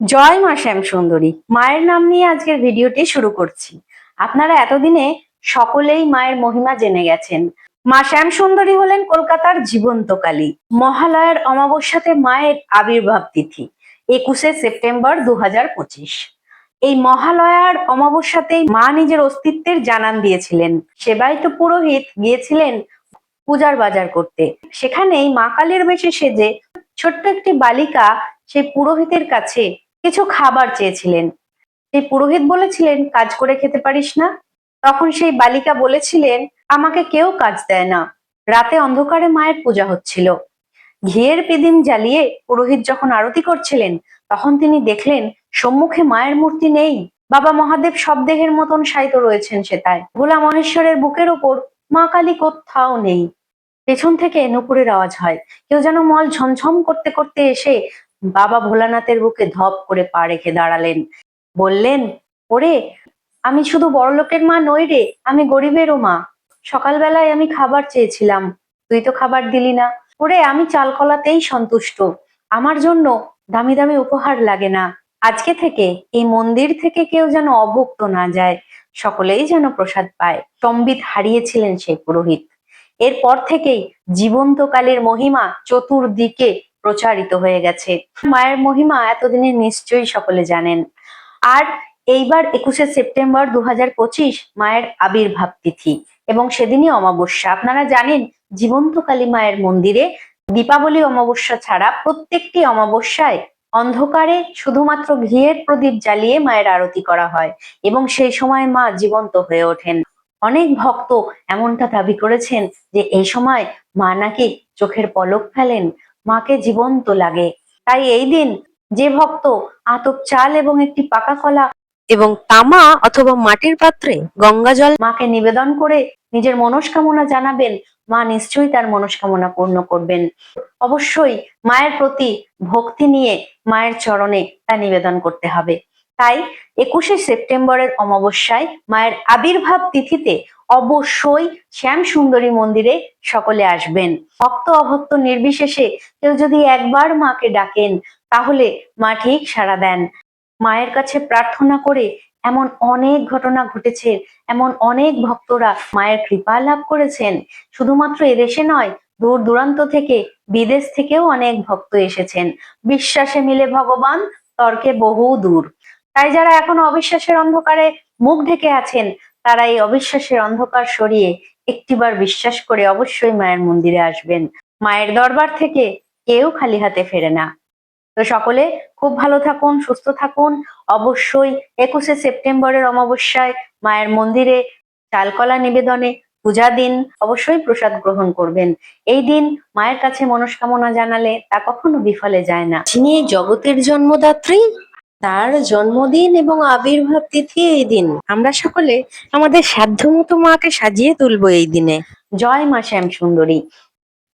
জয় মা শ্যাম সুন্দরী। মায়ের নাম নিয়ে আজকের ভিডিওটি শুরু করছি। আপনারা এতদিনে সকলেই মায়ের মহিমা জেনে গেছেন। মা শ্যাম সুন্দরী হলেন কলকাতার জীবন্ত কালী। মহালয়ার অমাবস্যাতে মায়ের আবির্ভাব তিথি, একুশে সেপ্টেম্বর দু এই মহালয়ার অমাবস্যাতেই মা নিজের অস্তিত্বের জানান দিয়েছিলেন। সেবায়িত পুরোহিত গিয়েছিলেন পূজার বাজার করতে। সেখানেই মা কালীর বেশে সেজে ছোট্ট একটি বালিকা সেই পুরোহিতের কাছে কিছু খাবার চেয়েছিলেন। সেই পুরোহিত বলেছিলেন, কাজ করে খেতে পারিস না? তখন সেই বালিকা বলেছিলেন, আমাকে কেউ কাজ দেয় না। রাতে অন্ধকারে মায়ের পূজা হচ্ছিল। ঘিয়ের পিদিম জ্বালিয়ে পুরোহিত যখন আরতি করছিলেন, তখন তিনি দেখলেন, সম্মুখে মায়ের মূর্তি নেই। বাবা মহাদেব শবদেহের মতন শায়িত রয়েছেন সেটায় ভোলা মহেশ্বরের বুকের ওপর মা কালী কোথাও নেই। পেছন থেকে নুপুরের আওয়াজ হয়। কেউ যেন মল ঝমঝম করতে করতে এসে বাবা ভোলানাথের বুকে ধপ করে পা রেখে দাঁড়ালেন। বললেন, ওরে, আমি শুধু বড়লোকের মা নই রে, আমি গরিবেরও মা। সকালবেলায় আমি খাবার চেয়েছিলাম, তুই তো খাবার দিলি না। ওরে, আমি চালকলাতেই সন্তুষ্ট। আমার জন্য দামি দামি উপহার লাগে না। আজকে থেকে, এই মন্দির থেকে কেউ যেন অভুক্ত না যায়, সকলেই যেন প্রসাদ পায়। সম্বিত হারিয়েছিলেন সেই পুরোহিত। এরপর থেকেই জীবন্ত কালীর মহিমা চতুর্দিকে প্রচারিত হয়ে গেছে। মায়ের মহিমা এতদিনে নিশ্চয়ই সকলে জানেন। আর এইবার একুশে সেপ্টেম্বর দু মায়ের আবির্ভাব তিথি এবং সেদিনই অমাবস্যা। আপনারা জানেন জীবন্ত কালী মায়ের মন্দিরে দীপাবলি অমাবস্যা ছাড়া প্রত্যেকটি অমাবস্যায় অন্ধকারে শুধুমাত্র ঘিয়ের প্রদীপ জ্বালিয়ে মায়ের আরতি করা হয় এবং সেই সময় মা জীবন্ত হয়ে ওঠেন। অনেক ভক্ত এমনটা দাবি করেছেন যে, এই সময় মা নাকি চোখের পলক ফেলেন মাকে জীবন্ত লাগে। তাই এই দিন যে ভক্ত আতপ চাল এবং একটি পাকা কলা এবং তামা অথবা মাটির পাত্রে গঙ্গা জল মাকে নিবেদন করে নিজের মনস্কামনা জানাবেন, মা নিশ্চয়ই তার মনস্কামনা পূর্ণ করবেন। অবশ্যই মায়ের প্রতি ভক্তি নিয়ে মায়ের চরণে তা নিবেদন করতে হবে। তাই একুশে সেপ্টেম্বরের অমাবস্যায় মায়ের আবির্ভাব তিথিতে অবশ্যই শ্যাম সুন্দরী মন্দিরে সকলে আসবেন। ভক্ত অভক্ত নির্বিশেষে কেউ যদি একবার মাকে ডাকেন, তাহলে মা ঠিক সাড়া দেন। মায়ের কাছে প্রার্থনা করে এমন অনেক ঘটনা ঘটেছে, এমন অনেক ভক্তরা মায়ের কৃপা লাভ করেছেন। শুধুমাত্র এদেশে নয়, দূর দূরান্ত থেকে, বিদেশ থেকেও অনেক ভক্ত এসেছেন। বিশ্বাসে মিলে ভগবান, তর্কে বহু দূর। তাই যারা এখন অবিশ্বাসের অন্ধকারে মুখ ঢেকে আছেন তারা এই অবিশ্বাসের অন্ধকার সরিয়ে একটিবার বিশ্বাস করে অবশ্যই মায়ের মন্দিরে আসবেন। মায়ের দরবার থেকে কেউ খালি হাতে ফেরে না। তো সকলে খুব ভালো থাকুন, সুস্থ থাকুন। অবশ্যই একুশে সেপ্টেম্বরের অমাবস্যায় মায়ের মন্দিরে চালকলা নিবেদনে পূজা দিন, অবশ্যই প্রসাদ গ্রহণ করবেন। এই দিন মায়ের কাছে মনস্কামনা জানালে তা কখনো বিফলে যায় না। এই জগতের জন্মদাত্রী। তার জন্মদিন এবং আবির্ভাব তিথি এই দিন। আমরা সকলে আমাদের সাধ্যমতো মাকে সাজিয়ে তুলবো এই দিনে। জয় মা শ্যাম সুন্দরী